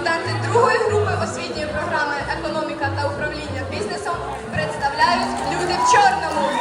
студенти другої групи освітньої програми Економіка та управління бізнесом представляють люди в чорному.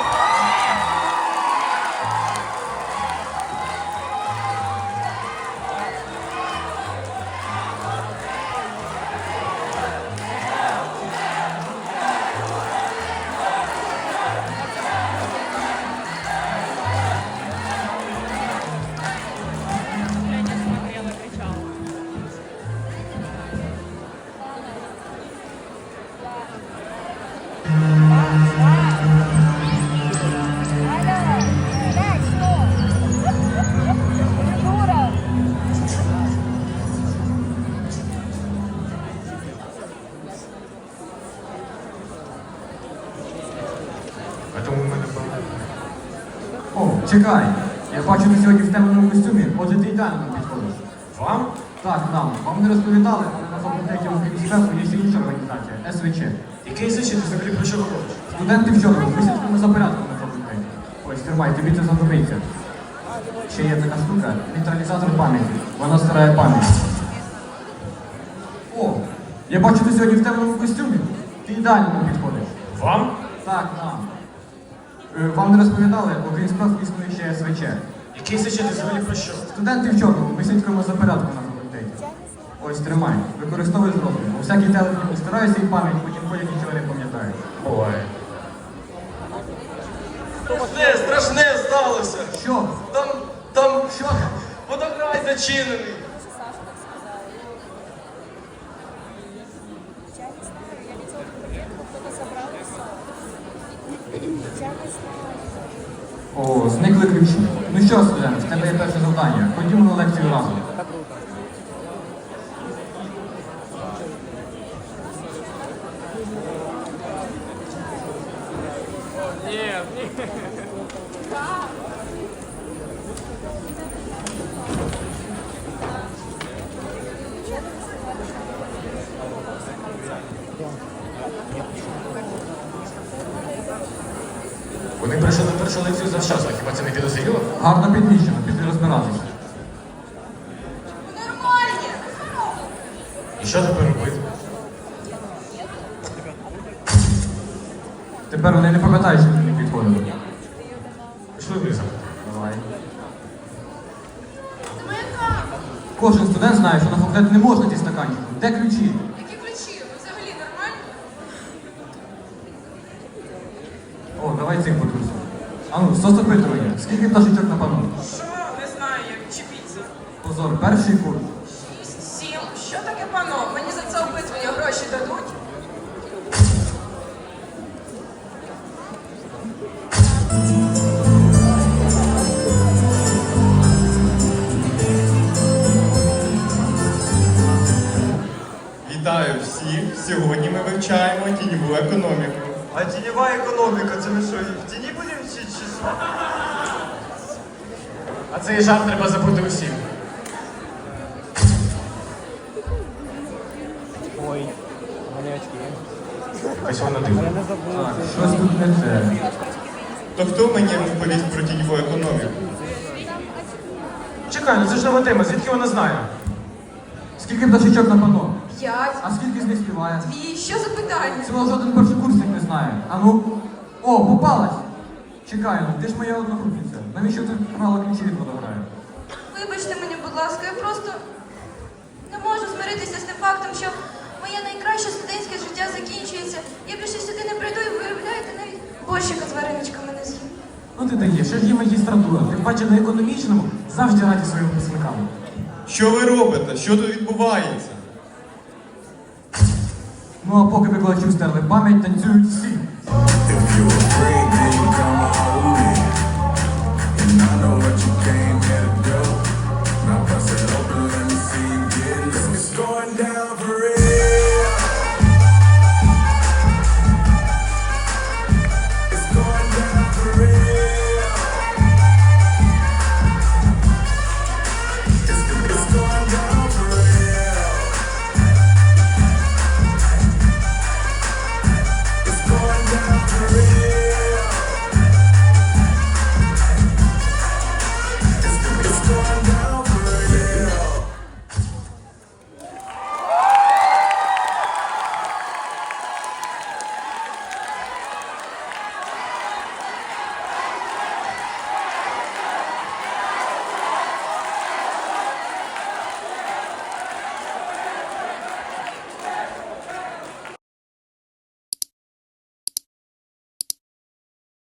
Чекай. Я бачу, ти сьогодні в темному костюмі. Отже, ти ідеально підходиш. Вам? Так, нам. Вам не розповідали, але на факультеті безпеку є ще інша організація СВЧ. Який защит взагалі про що говориш? Студенти в чорному, ми слідкуємо за порядком на факультеті. Ось, тримай, тобі це знадобиться. Ще є така штука, нейтралізатор пам'яті. Вона стирає пам'ять. О, я бачу, ти сьогодні в темному костюмі. Ти ідеально підходиш. Вам? Так, нам. Е, Вам не розповідали, окрім справ існує ще СВЧ. Який защит взагалі про що? Студенти в чорному, ми слідкуємо за порядком на факультеті. Ось тримай, використовуй з. У всякій телефоні стараюся і пам'ять, потім ходять нічого не пам'ятають. Буває. Страшне, страшне сталося. Що? Там, там Що там? водограй зачинений. Я не знаю, я видела таблетку, кто-то собрался. Я не знаю. О, зникли ключі. Ну що, студент, в тебе є перше завдання. Ходімо на лекцію разом. Вони прийшли на першу лекцію завчасно, хіба це не підозріло? Гарно підміщено, пішли розбиратися. Нормальні! І що тепер робити? Тепер вони не пам'ятають, що не підходили. Пішли вниз. Давай. Кожен студент знає, що на факультет не можна зі стаканчиком. Де ключі? Які ключі? Ви взагалі нормальні? О, давай цих потрусимо. Ану, сосопитування. Скільки пташечок на пану? Що? Не знаю, як чіпіться. Позор, перший курс. Шість, сім. Що таке пано? Мені за це опитування гроші дадуть? Вітаю всіх! Сьогодні ми вивчаємо тіньову економіку. А тіньова економіка, це ми що, в тіні що? А цей жарт треба забути усім. Ось вона дивна. Так, щось тут не це. То хто мені розповість про тіньову економіку? Чекай, ну це ж нова тема, звідки вона знає? Скільки пташечок на пано? П'ять. А скільки з них співає? Дві. Що за питання? Цього жоден першокурсник не знає. А ну. О, попалась! Чекай, ну ти ж моя одногрупниця. Навіщо ти мало ключі від водограю? Вибачте мені, будь ласка, я просто не можу змиритися з тим фактом, що моє найкраще студентське життя закінчується. Я більше сюди не прийду і виявляєте, навіть борщика з вареничками не з'їм. Ну ти даєш, ще ж є магістратура. Ти бачиш на економічному завжди раді своїм випускникам. Що ви робите? Що тут відбувається? Ну а поки викладачів стерли пам'ять, танцюють всі. If you're afraid, you hold